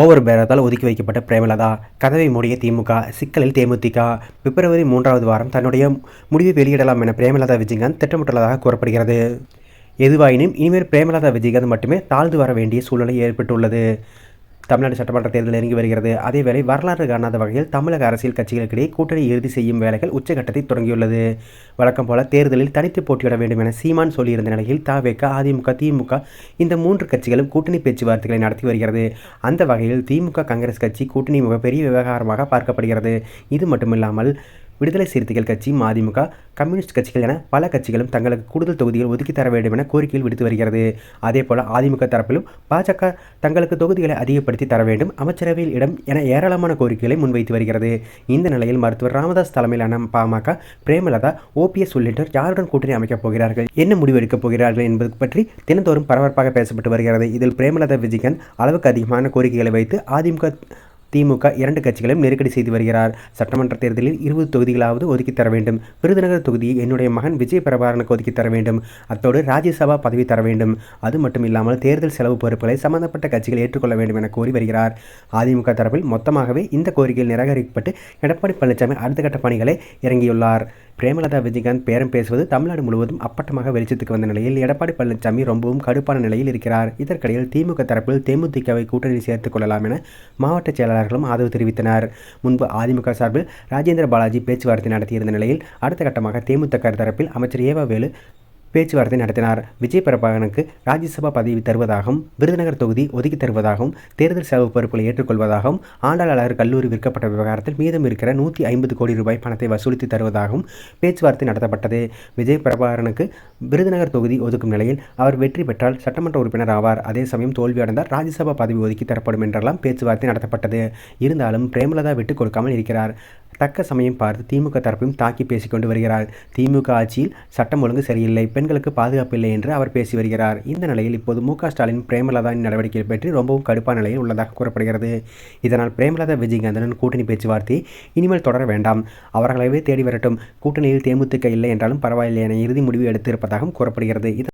Over பேரத்தால் ஒதுக்கி வைக்கப்பட்ட பிரேமலதா. கதவை மூடிய திமுக சிக்கலில் தேமுதிக. பிப்ரவரி மூன்றாவது வாரம் தன்னுடைய முடிவை வெளியிடலாம் என பிரேமலதா விஜயகாந்த் திட்டமிட்டுள்ளதாக கூறப்படுகிறது. எதுவாயினும் இனிமேல் பிரேமலதா விஜயகாந்த் மட்டுமே தாழ்ந்து வர வேண்டிய சூழ்நிலை ஏற்பட்டுள்ளது. தமிழ்நாடு சட்டமன்ற தேர்தல் நெருங்கி வருகிறது. அதேவேளை வரலாறு காணாத வகையில் தமிழக அரசியல் கட்சிகளுக்கிடையே கூட்டணி இறுதி செய்யும் வேலைகள் உச்சகட்டத்தை தொடங்கியுள்ளது. வழக்கம் போல தேர்தலில் தனித்து போட்டியிட வேண்டும் என சீமான் சொல்லியிருந்த நிலையில் தாவேக அதிமுக திமுக இந்த மூன்று கட்சிகளும் கூட்டணி பேச்சுவார்த்தைகளை நடத்தி வருகிறது. அந்த வகையில் திமுக காங்கிரஸ் கட்சி கூட்டணி மிகப்பெரிய விவகாரமாக பார்க்கப்படுகிறது. இது மட்டுமில்லாமல் விடுதலை சிறுத்தைகள் கட்சி மதிமுக கம்யூனிஸ்ட் கட்சிகள் என பல கட்சிகளும் தங்களுக்கு கூடுதல் தொகுதிகள் ஒதுக்கி தர வேண்டும் என கோரிக்கையில் விடுத்து வருகிறது. அதேபோல அதிமுக தரப்பிலும் பாஜக தங்களுக்கு தொகுதிகளை அதிகப்படுத்தி தர வேண்டும் அமைச்சரவையில் இடம் என ஏராளமான கோரிக்கைகளை முன்வைத்து வருகிறது. இந்த நிலையில் மருத்துவர் ராமதாஸ் தலைமையிலான பாமக பிரேமலதா ஓபிஎஸ் உள்ளிட்டோர் யாருடன் கூட்டணி அமைக்கப் போகிறார்கள் என்ன முடிவு எடுக்கப் போகிறார்கள் என்பது பற்றி தினந்தோறும் பரபரப்பாக பேசப்பட்டு வருகிறது. இதில் பிரேமலதா விஜயகாந்த் அளவுக்கு அதிகமான கோரிக்கைகளை வைத்து அதிமுக திமுக இரண்டு கட்சிகளையும் நெருக்கடி செய்து வருகிறார். சட்டமன்ற தேர்தலில் இருபது தொகுதிகளாவது ஒதுக்கி தர வேண்டும். விருதுநகர் தொகுதியை என்னுடைய மகன் விஜய் பிரபாரனுக்கு ஒதுக்கி தர வேண்டும். அத்தோடு ராஜ்யசபா பதவி தர வேண்டும். அது மட்டும் இல்லாமல் தேர்தல் செலவு பொறுப்புகளை சம்பந்தப்பட்ட கட்சிகள் ஏற்றுக்கொள்ள வேண்டும் என கோரி வருகிறார். அதிமுக தரப்பில் மொத்தமாகவே இந்த கோரிக்கையில் நிராகரிக்கப்பட்டு எடப்பாடி பழனிசாமி அடுத்த கட்ட பணிகளை இறங்கியுள்ளார். பிரேமலதா விஜயகாந்த் பேரம் பேசுவது தமிழ்நாடு முழுவதும் அப்பட்டமாக வெளிச்சத்துக்கு வந்த நிலையில் எடப்பாடி பழனிசாமி ரொம்பவும் கடுப்பான நிலையில் இருக்கிறார். இதற்கிடையில் திமுக தரப்பில் தேமுதிகவை கூட்டணி சேர்த்துக் கொள்ளலாம் என மாவட்ட செயலாளர் செயலாளர்களும் ஆதரவு தெரிவித்தனர். முன்பு அதிமுக சார்பில் ராஜேந்திர பாலாஜி பேச்சுவார்த்தை நடத்தியிருந்த நிலையில் அடுத்த கட்டமாக தேமுதிக தரப்பில் அமைச்சர் ஏவவேலு பேச்சுவார்த்தை நடத்தினார். விஜய் பிரபாகரனுக்கு ராஜ்யசபா பதவி தருவதாகவும் விருதுநகர் தொகுதி ஒதுக்கி தருவதாகவும் தேர்தல் செலவு பொறுப்புகளை ஏற்றுக்கொள்வதாகவும் ஆண்டாளர் கல்லூரி விற்கப்பட்ட விவகாரத்தில் மீதம் இருக்கிற நூற்றி ஐம்பது கோடி ரூபாய் பணத்தை வசூலித்து தருவதாகவும் பேச்சுவார்த்தை நடத்தப்பட்டது. விஜய் பிரபாகரனுக்கு விருதுநகர் தொகுதி ஒதுக்கும் நிலையில் அவர் வெற்றி பெற்றால் சட்டமன்ற உறுப்பினர் ஆவார். அதே சமயம் தோல்வியடைந்தால் ராஜ்யசபா பதவி ஒதுக்கி தரப்படும் என்றெல்லாம் பேச்சுவார்த்தை நடத்தப்பட்டது. இருந்தாலும் பிரேமலதா விட்டுக் கொடுக்காமல் இருக்கிறார். தக்க சமயம் பார்த்து திமுக தரப்பையும் தாக்கி பேசிக்கொண்டு வருகிறார். திமுக ஆட்சியில் சட்டம் ஒழுங்கு சரியில்லை. பெண்களுக்கு பாதுகாப்பு இல்லை என்று அவர் பேசி வருகிறார். இந்த நிலையில் இப்போது மு ஸ்டாலின் பிரேமலதாவின் நடவடிக்கை பற்றி ரொம்பவும் கடுப்பான நிலையில் உள்ளதாக கூறப்படுகிறது. இதனால் பிரேமலதா விஜயகாந்தனுடன் கூட்டணி பேச்சுவார்த்தை இனிமேல் தொடர வேண்டாம். அவர்களவே தேடி வரட்டும். கூட்டணியில் தேமுதிக இல்லை என்றாலும் பரவாயில்லை என இறுதி முடிவு எடுத்திருப்பார் இருப்பதாகவும் கூறப்படுகிறது.